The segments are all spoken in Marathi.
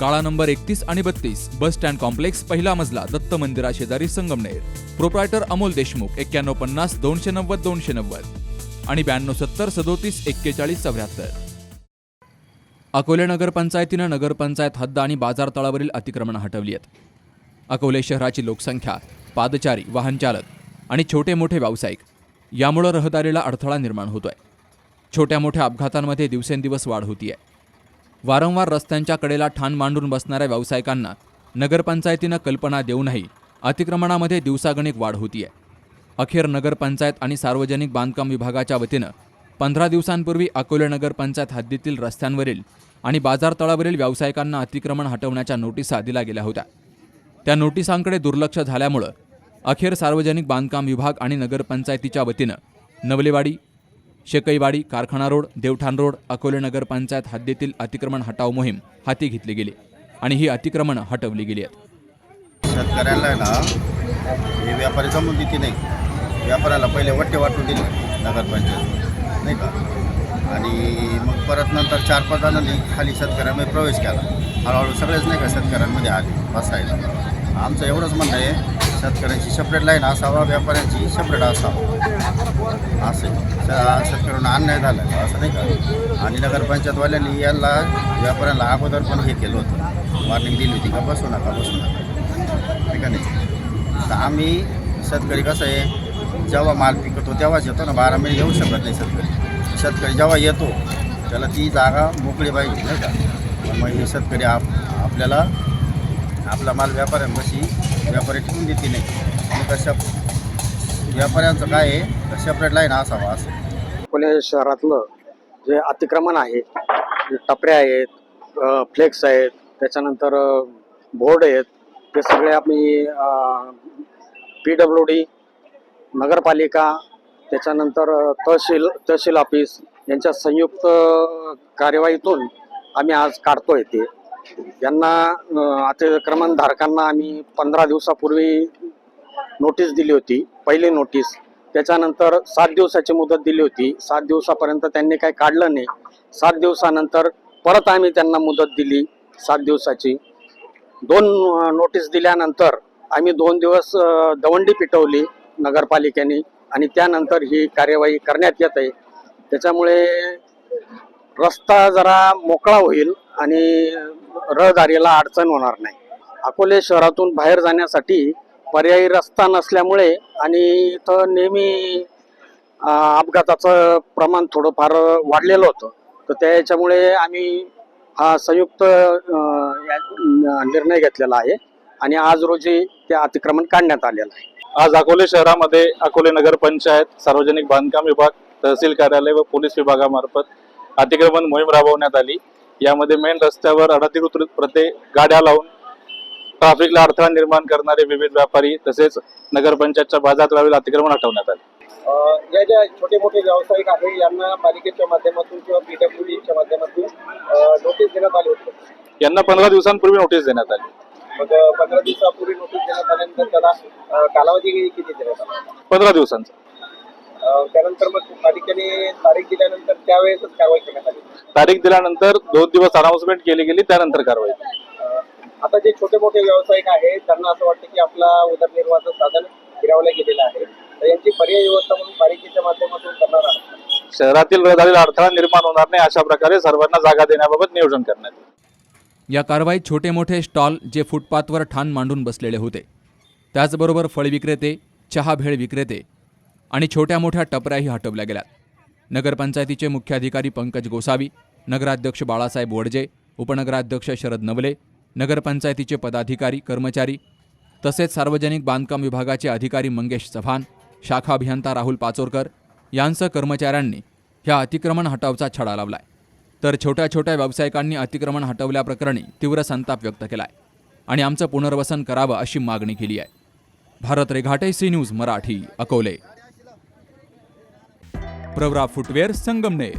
काळा नंबर एकतीस आणि बत्तीस बस स्टँड कॉम्प्लेक्स पहिला मजला दत्त मंदिरा शेजारी संगमनेर. प्रोप्रायटर अमोल देशमुख एक्क्याण्णव पन्नास दोनशे नव्वद दोनशे नव्वद. आणि ब्याण्णव सत्तर सदोतीस एक्केचाळीस चौऱ्याहत्तर. अकोले नगरपंचायतीनं नगरपंचायत हद्द आणि बाजार तळावरील अतिक्रमणं हटवली आहेत. अकोले शहराची लोकसंख्या पादचारी वाहनचालक आणि छोटे मोठे व्यावसायिक यामुळं रहदारीला अडथळा निर्माण होतोय. छोट्या मोठ्या अपघातांमध्ये दिवसेंदिवस वाढ होतीये. वारंवार रस्त्यांच्या कडेला ठाण मांडून बसणाऱ्या व्यावसायिकांना नगरपंचायतीनं कल्पना देऊनही अतिक्रमणामध्ये दिवसागणिक वाढ होतीये. अखेर नगरपंचायत आणि सार्वजनिक बांधकाम विभागाच्या वतीनं पंधरा दिवसांपूर्वी अकोले नगरपंचायत हद्दीतील रस्त्यांवरील आणि बाजारतळावरील व्यावसायिकांना अतिक्रमण हटवण्याच्या नोटिसा दिल्या गेल्या होत्या. त्या नोटिसांकडे दुर्लक्ष झाल्यामुळं अखेर सार्वजनिक बांधकाम विभाग आणि नगरपंचायतीच्या वतीनं नवलेवाडी शेकईवाडी कारखाना रोड देवठाण रोड अकोले नगरपंचायत हद्दीतील अतिक्रमण हटाव मोहीम हाती घेतली गेली आणि ही अतिक्रमणं हटवली गेली आहेत. शेतकऱ्याला ना हे व्यापारी जमून देते नाही. व्यापाऱ्याला पहिले वट्टे वाटून दिले नगरपंचायत. नाही का? आणि मग परत नंतर चार पाच जणांनी खाली शेतकऱ्यांमध्ये प्रवेश केला. हळूहळू सगळेच नाही का शेतकऱ्यांमध्ये आले बसायला. आमचं एवढंच म्हणणं आहे शेतकऱ्यांची सेपरेट लाईन असावा व्यापाऱ्यांची सेपरेट असावं. असं. आहे. श- शेतकऱ्यांना अन्याय झाला असं नाही का? आणि नगरपंचायतवाल्यांनी याला व्यापाऱ्यांना अगोदर पण हे केलं होतं. वॉर्निंग दिली होती का? बसू नका बसू नका. ठीक आहे नाही तर आम्ही शेतकरी कसं आहे जेव्हा माल पिकतो तेव्हाच येतो ना बारा महिने येऊ शकत नाही शेतकरी. शेतकरी जेव्हा येतो त्याला ती जागा मोकळी पाहिजे नाही का? मग हे शेतकरी आप आपल्याला आपला माल व्यापाऱ्यांपाशी व्यापारी ठेवून देते नाही. आणि कशा व्यापाऱ्यांचं काय आहे? सेपरेट लाईन असावा असं. अकोले शहरातलं जे अतिक्रमण आहे जे टपऱ्या आहेत फ्लेक्स आहेत त्याच्यानंतर बोर्ड आहेत ते सगळे आम्ही पी डब्ल्यू डी नगरपालिका त्याच्यानंतर तहसील तहसील ऑफिस यांच्या संयुक्त कार्यवाहीतून आम्ही आज काढतोय ते. यांना अतिक्रमणधारकांना आम्ही पंधरा दिवसापूर्वी नोटीस दिली होती पहिली नोटीस. त्याच्यानंतर सात दिवसाची मुदत दिली होती. सात दिवसापर्यंत त्यांनी काही काढलं नाही. सात दिवसानंतर परत आम्ही त्यांना मुदत दिली सात दिवसाची. दोन नोटीस दिल्यानंतर आम्ही दोन दिवस दवंडी पिटवली नगरपालिकेने आणि त्यानंतर ही कार्यवाही करण्यात येत आहे. त्याच्यामुळे रस्ता जरा मोकळा होईल आणि रहदारीला अडचण होणार नाही. अकोले शहरातून बाहेर जाण्यासाठी पर्यायी रस्ता नसल्यामुळे आणि इथं नेहमी अपघाताचं प्रमाण थोडंफार वाढलेलं होतं. तर त्याच्यामुळे आम्ही हा संयुक्त या- निर्णय घेतलेला आहे आणि आज रोजी ते अतिक्रमण काढण्यात आलेलं आहे. आज अकोले शहरामध्ये अकोले नगर पंचायत सार्वजनिक बांधकाम विभाग तहसील कार्यालय व पोलीस विभागामार्फत अतिक्रमण मोहीम राबवण्यात आली. यामध्ये मेन रस्त्यावर अनधिकृत प्रत्येक गाड्या लावून ट्रॅफिकला अडथळा निर्माण करणारे विविध व्यापारी तसेच नगरपंचायतच्या बाजारतळावरील अतिक्रमण हटवण्यात आले. या ज्या छोटे मोठे व्यावसायिक आहे यांना पालिकेच्या माध्यमातून किंवा पीडब्ल्यूडीच्या माध्यमातून नोटीस देण्यात आली होती. यांना पंधरा दिवसांपूर्वी नोटीस देण्यात आली. मग पंधरा दिवसापूर्वी नोटीस देण्यात आल्यानंतर त्याला कालावधी किती देण्यात आला? पंधरा दिवसांचा. त्यानंतर मग पालिकेने तारीख दिल्यानंतर त्यावेळेसच कारवाई करण्यात आली. तारीख दिल्यानंतर दोन दिवस अनाउन्समेंट केली गेली त्यानंतर कारवाई. आता जे छोटे मोठे व्यावसायिक आहेत त्यांना असं वाटतं की आपला उदरनिर्वाहाचं साधन हिरावलं गेलेलं आहे. तर यांची पर्याय व्यवस्था म्हणून पालिकेच्या माध्यमातून करणार आहात. शहरातील रहदारीला अडथळा निर्माण होणार नाही अशा प्रकारे सर्वांना जागा देण्याबाबत नियोजन करण्यात आले. या कारवाईत छोटे मोठे स्टॉल जे फुटपाथवर ठाण मांडून बसलेले होते त्याचबरोबर फळ विक्रेते चहा भेळ विक्रेते आणि छोट्या मोठ्या टपऱ्याही हटवल्या गेल्यात. नगरपंचायतीचे मुख्याधिकारी पंकज गोसावी नगराध्यक्ष बाळासाहेब वडजे उपनगराध्यक्ष शरद नवले नगरपंचायतीचे पदाधिकारी कर्मचारी तसेच सार्वजनिक बांधकाम विभागाचे अधिकारी मंगेश चव्हाण शाखा अभियंता राहुल पाचोरकर यांसह कर्मचाऱ्यांनी ह्या अतिक्रमण हटावचा छडा लावलाय. तर छोट्या छोट्या व्यावसायिकांनी अतिक्रमण हटवल्याप्रकरणी तीव्र संताप व्यक्त केलाय आणि आमचं पुनर्वसन करावं अशी मागणी केली आहे. Bharat Reghate C news Marathi Akole. Pravara footwear Sangamner.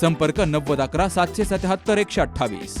संपर्क नव्वद अकरा सातशे सत्याहत्तर एकशे अठ्ठावीस.